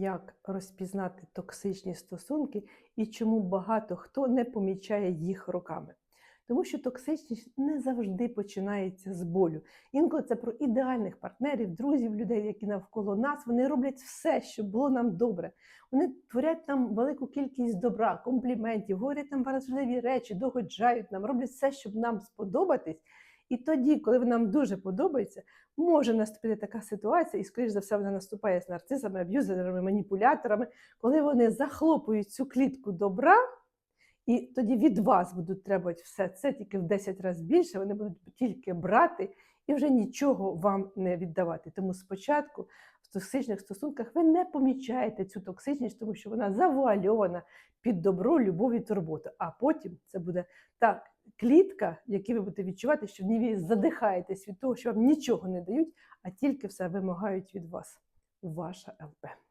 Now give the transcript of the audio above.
Як розпізнати токсичні стосунки і чому багато хто не помічає їх роками? Тому що токсичність не завжди починається з болю. Інколи це про ідеальних партнерів, друзів, людей, які навколо нас. Вони роблять все, щоб було нам добре. Вони творять нам велику кількість добра, компліментів, говорять нам важливі речі, догоджають нам, роблять все, щоб нам сподобатись. І тоді, коли нам дуже подобається, може наступити така ситуація, і, скоріш за все, вона наступає з нарцисами, аб'юзерами, маніпуляторами, коли вони захлопують цю клітку добра, і тоді від вас будуть требувати все це тільки в 10 разів більше, вони будуть тільки брати і вже нічого вам не віддавати. Тому спочатку в токсичних стосунках ви не помічаєте цю токсичність, тому що вона завуальована під добро, любов і турботу. А потім це буде та клітка, в якій ви будете відчувати, що в ній задихаєтесь від того, що вам нічого не дають, а тільки все вимагають від вас. Ваша ЛП.